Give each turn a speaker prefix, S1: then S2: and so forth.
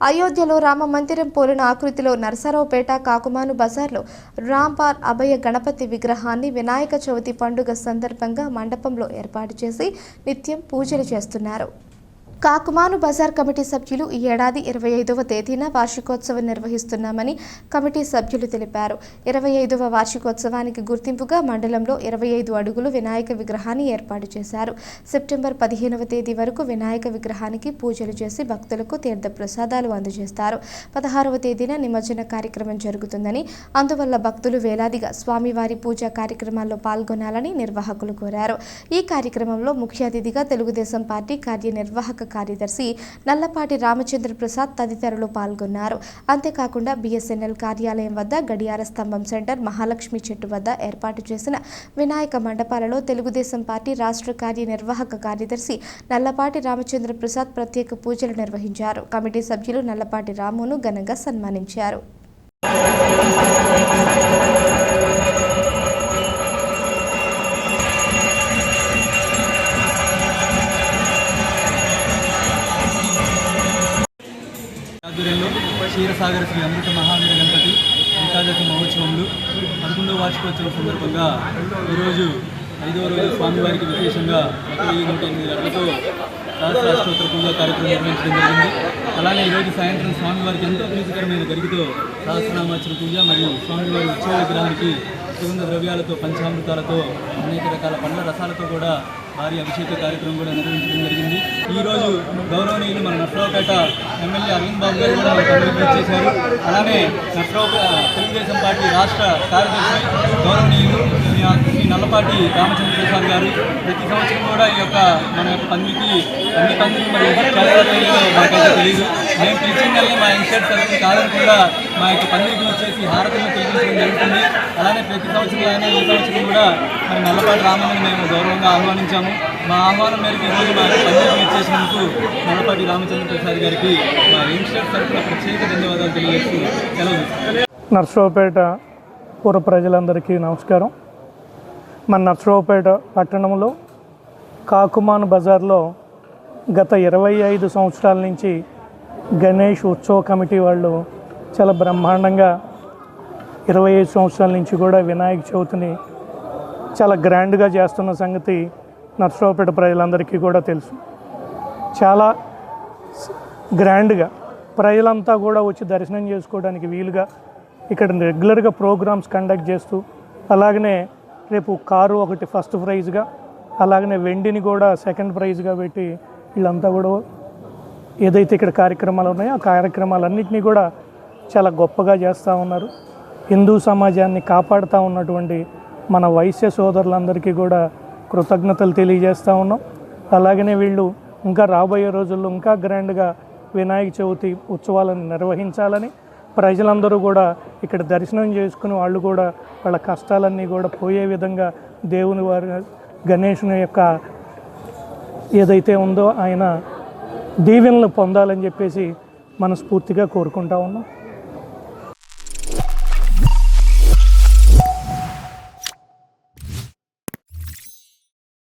S1: అయోధ్యలో రామ మందిరం పోలిన ఆకృతిలో నరసరావుపేట కాకుమాను బజార్లో రాంపార్ అభయ గణపతి విగ్రహాన్ని వినాయక చవితి పండుగ సందర్భంగా మండపంలో ఏర్పాటు చేసి నిత్యం పూజలు చేస్తున్నారు. కాకుమాను బజార్ కమిటీ సభ్యులు ఈ ఏడాది ఇరవై ఐదవ తేదీన వార్షికోత్సవం నిర్వహిస్తున్నామని కమిటీ సభ్యులు తెలిపారు. ఇరవై ఐదవ వార్షికోత్సవానికి గుర్తింపుగా మండలంలో ఇరవై ఐదు అడుగులు వినాయక విగ్రహాన్ని ఏర్పాటు చేశారు. సెప్టెంబర్ పదిహేనవ తేదీ వరకు వినాయక విగ్రహానికి పూజలు చేసి భక్తులకు తీర్థ ప్రసాదాలు అందజేస్తారు. పదహారవ తేదీన నిమజ్జన కార్యక్రమం జరుగుతుందని అందువల్ల భక్తులు వేలాదిగా స్వామివారి పూజా కార్యక్రమాల్లో పాల్గొనాలని నిర్వాహకులు కోరారు. ఈ కార్యక్రమంలో ముఖ్య అతిథిగా తెలుగుదేశం పార్టీ కార్యనిర్వాహక కార్యదర్శి నల్లపాటి రామచంద్ర ప్రసాద్ తదితరులు పాల్గొన్నారు. అంతేకాకుండా బిఎస్ఎన్ఎల్ కార్యాలయం వద్ద గడియార స్తంభం సెంటర్ మహాలక్ష్మి చెట్టు వద్ద ఏర్పాటు చేసిన వినాయక మండపాలలో తెలుగుదేశం పార్టీ రాష్ట్ర కార్యనిర్వాహక కార్యదర్శి నల్లపాటి రామచంద్ర ప్రసాద్ ప్రత్యేక పూజలు నిర్వహించారు. కమిటీ సభ్యులు నల్లపాటి రామును ఘనంగా సన్మానించారు.
S2: ఆధ్వర్యంలో క్షీరసాగర శ్రీ అమృత మహావీర గణపతి ఏకాదశి మహోత్సవములు పదకొండవ వార్షికోత్సవం సందర్భంగా ఈరోజు ఐదవ రోజు స్వామివారికి విశేషంగా వెయ్యి నూట ఎనిమిది గంటలతో సహస్రాష్టోత్తర పూజా కార్యక్రమం నిర్వహించడం జరిగింది. అలానే ఈరోజు సాయంత్రం స్వామివారికి ఎంతో ప్రీతికరమైన గరికతో సహస్రనామార్చన పూజ మరియు స్వామివారి ఉత్సవ విగ్రహానికి సుగంధ ద్రవ్యాలతో పంచామృతాలతో అనేక రకాల పండ్ల రసాలతో కూడా భారీ అభిషేక కార్యక్రమం కూడా నిర్వహించడం జరిగింది. ఈ రోజు గౌరవనీయులు మన నర్సరావుపేట ఎమ్మెల్యే అరవింద్ బాబు గారు కూడా చేశారు అలానే నర్సరావుపేట తెలుగుదేశం పార్టీ రాష్ట్ర కార్యదర్శి గౌరవనీయులు శ్రీ నల్లపాటి రామచంద్ర ప్రసాద్ గారు. ప్రతి సంవత్సరం కూడా ఈ యొక్క మన యొక్క పందికి అన్ని పందికి మరి తెలియదు. మేము పిలిచిందల్ని మా ఇన్షర్ట్ తరఫున కాదనకుండా మా యొక్క పందిరికి వచ్చేసి హారతిని తెలియజేయడం జరుగుతుంది. అలానే ప్రతి సంవత్సరం అయినా ఈ సంవత్సరం కూడా మరి నల్లపాటి రామని మేము గౌరవంగా ఆహ్వానించాము. మా ఆహ్వానం మేరకు ఈరోజు మా పందిరికి ఇచ్చేసినందుకు నల్లపాటి రామచంద్ర ప్రసాద్ గారికి మా ఇన్షర్ట్ తరఫున ప్రత్యేక ధన్యవాదాలు తెలియజేస్తూ సెలవు.
S3: నర్సరావుపేట పూర్వ ప్రజలందరికీ నమస్కారం. మన నర్సరావుపేట పట్టణంలో కాకుమాన్ బజార్లో గత ఇరవై ఐదు సంవత్సరాల నుంచి గణేష్ ఉత్సవ కమిటీ వాళ్ళు చాలా బ్రహ్మాండంగా ఇరవై ఐదు సంవత్సరాల నుంచి కూడా వినాయక చవితిని చాలా గ్రాండ్గా చేస్తున్న సంగతి నర్సరావుపేట ప్రజలందరికీ కూడా తెలుసు. చాలా గ్రాండ్గా ప్రజలంతా కూడా వచ్చి దర్శనం చేసుకోవడానికి వీలుగా ఇక్కడ రెగ్యులర్గా ప్రోగ్రామ్స్ కండక్ట్ చేస్తూ అలాగనే రేపు కారు ఒకటి ఫస్ట్ ప్రైజ్గా అలాగనే వెండిని కూడా సెకండ్ ప్రైజ్గా పెట్టి వీళ్ళంతా కూడా ఏదైతే ఇక్కడ కార్యక్రమాలు ఉన్నాయో ఆ కార్యక్రమాలన్నింటినీ కూడా చాలా గొప్పగా చేస్తూ ఉన్నారు. హిందూ సమాజాన్ని కాపాడుతూ ఉన్నటువంటి మన వైశ్య సోదరులందరికీ కూడా కృతజ్ఞతలు తెలియజేస్తూ ఉన్నాం. అలాగనే వీళ్ళు ఇంకా రాబోయే రోజుల్లో ఇంకా గ్రాండ్గా వినాయక చవితి ఉత్సవాలను నిర్వహించాలని ప్రజలందరూ కూడా ఇక్కడ దర్శనం చేసుకుని వాళ్ళు కూడా వాళ్ళ కష్టాలన్నీ కూడా పోయే విధంగా దేవుని వారి గణేషుని యొక్క ఏదైతే ఉందో ఆయన దీవెనలు పొందాలని చెప్పేసి మనస్ఫూర్తిగా కోరుకుంటా ఉన్నాం.